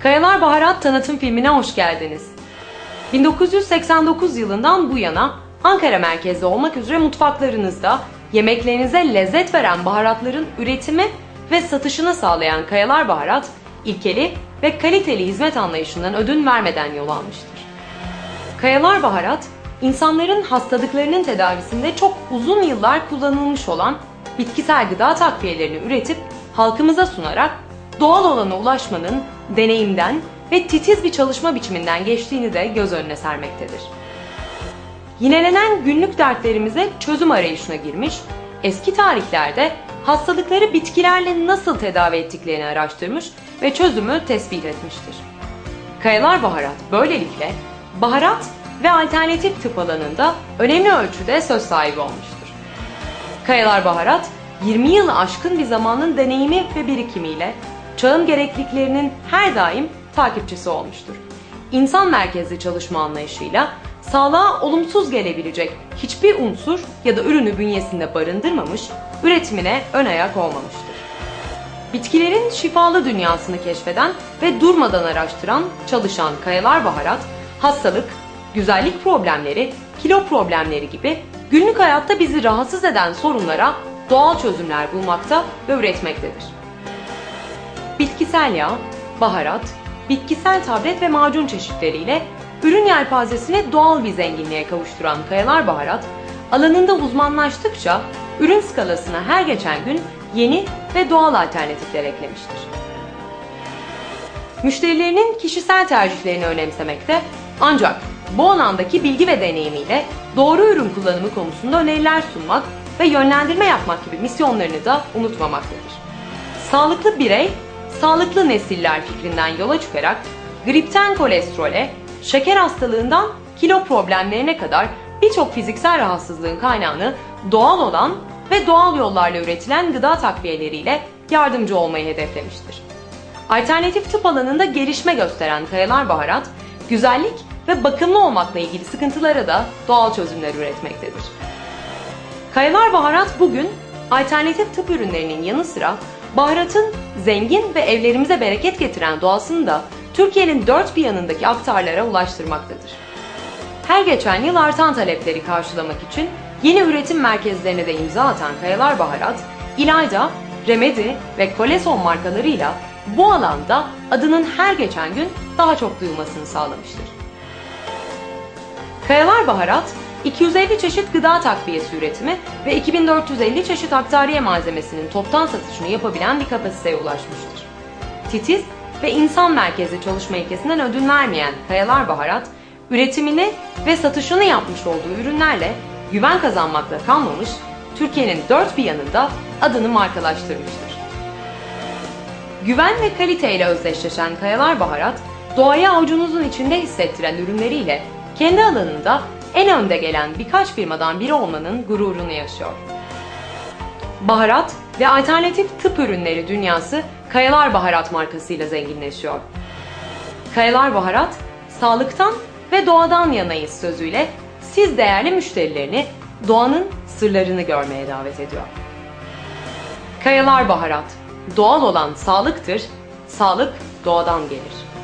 Kayalar Baharat tanıtım filmine hoş geldiniz. 1989 yılından bu yana Ankara merkezli olmak üzere mutfaklarınızda yemeklerinize lezzet veren baharatların üretimi ve satışını sağlayan Kayalar Baharat, ilkeli ve kaliteli hizmet anlayışından ödün vermeden yol almıştır. Kayalar Baharat, insanların hastalıklarının tedavisinde çok uzun yıllar kullanılmış olan bitkisel gıda takviyelerini üretip halkımıza sunarak doğal olana ulaşmanın deneyimden ve titiz bir çalışma biçiminden geçtiğini de göz önüne sermektedir. Yinelenen günlük dertlerimize çözüm arayışına girmiş, eski tarihlerde hastalıkları bitkilerle nasıl tedavi ettiklerini araştırmış ve çözümü tespit etmiştir. Kayalar Baharat böylelikle baharat ve alternatif tıp alanında önemli ölçüde söz sahibi olmuştur. Kayalar Baharat, 20 yılı aşkın bir zamanın deneyimi ve birikimiyle çağın gerekliliklerinin her daim takipçisi olmuştur. İnsan merkezli çalışma anlayışıyla sağlığa olumsuz gelebilecek hiçbir unsur ya da ürünü bünyesinde barındırmamış, üretimine ön ayak olmamıştır. Bitkilerin şifalı dünyasını keşfeden ve durmadan araştıran, çalışan Kayalar Baharat, hastalık, güzellik problemleri, kilo problemleri gibi günlük hayatta bizi rahatsız eden sorunlara doğal çözümler bulmakta ve üretmektedir. Bitkisel yağ, baharat, bitkisel tablet ve macun çeşitleriyle ürün yelpazesini doğal bir zenginliğe kavuşturan Kayalar Baharat, alanında uzmanlaştıkça ürün skalasına her geçen gün yeni ve doğal alternatifler eklemiştir. Müşterilerinin kişisel tercihlerini önemsemekte ancak bu alandaki bilgi ve deneyimiyle doğru ürün kullanımı konusunda öneriler sunmak ve yönlendirme yapmak gibi misyonlarını da unutmamaktadır. Sağlıklı birey, sağlıklı nesiller fikrinden yola çıkarak gripten kolesterole, şeker hastalığından kilo problemlerine kadar birçok fiziksel rahatsızlığın kaynağını doğal olan ve doğal yollarla üretilen gıda takviyeleriyle yardımcı olmayı hedeflemiştir. Alternatif tıp alanında gelişme gösteren Kayalar Baharat, güzellik ve bakımlı olmakla ilgili sıkıntılara da doğal çözümler üretmektedir. Kayalar Baharat bugün alternatif tıp ürünlerinin yanı sıra baharatın zengin ve evlerimize bereket getiren doğasını da Türkiye'nin dört bir yanındaki aktarlara ulaştırmaktadır. Her geçen yıl artan talepleri karşılamak için yeni üretim merkezlerine de imza atan Kayalar Baharat, İlayda, Remedi ve Koleson markalarıyla bu alanda adının her geçen gün daha çok duyulmasını sağlamıştır. Kayalar Baharat, 250 çeşit gıda takviyesi üretimi ve 2450 çeşit aktariye malzemesinin toptan satışını yapabilen bir kapasiteye ulaşmıştır. Titiz ve insan merkezli çalışma ilkesinden ödün vermeyen Kayalar Baharat, üretimini ve satışını yapmış olduğu ürünlerle güven kazanmakla kalmamış, Türkiye'nin dört bir yanında adını markalaştırmıştır. Güven ve kaliteyle özdeşleşen Kayalar Baharat, doğayı avucunuzun içinde hissettiren ürünleriyle kendi alanında en önde gelen birkaç firmadan biri olmanın gururunu yaşıyor. Baharat ve alternatif tıp ürünleri dünyası Kayalar Baharat markasıyla zenginleşiyor. Kayalar Baharat, sağlıktan ve doğadan yanayız sözüyle siz değerli müşterilerini doğanın sırlarını görmeye davet ediyor. Kayalar Baharat, doğal olan sağlıktır, sağlık doğadan gelir.